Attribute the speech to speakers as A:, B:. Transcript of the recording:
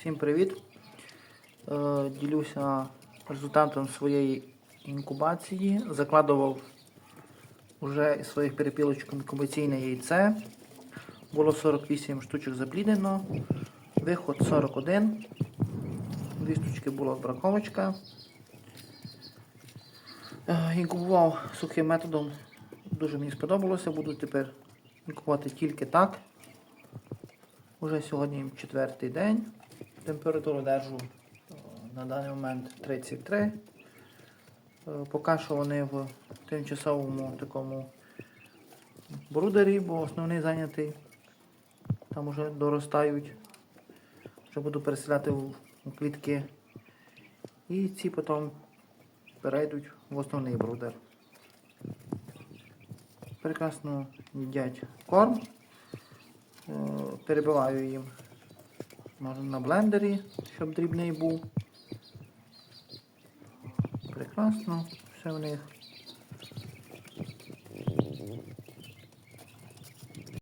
A: Всім привіт! Е, Ділюся результатом своєї інкубації. Закладував вже із своїх перепілочок інкубаційне яйце. Було 48 штучок запліднено. Виход 41. Дві штучки була браковочка. Е, Інкубував сухим методом. Дуже мені сподобалося. Буду тепер інкубувати тільки так. Уже сьогодні четвертий день. Температуру держу е, на даний момент 33. Е, Поки що вони в тимчасовому такому брудері, бо основний зайнятий. Там вже доростають. Вже буду переселяти в клітки. І ці потім перейдуть в основний брудер. Прекрасно їдять корм. Е, Перебиваю їм можна на блендері, щоб дрібний був. Прекрасно, все в них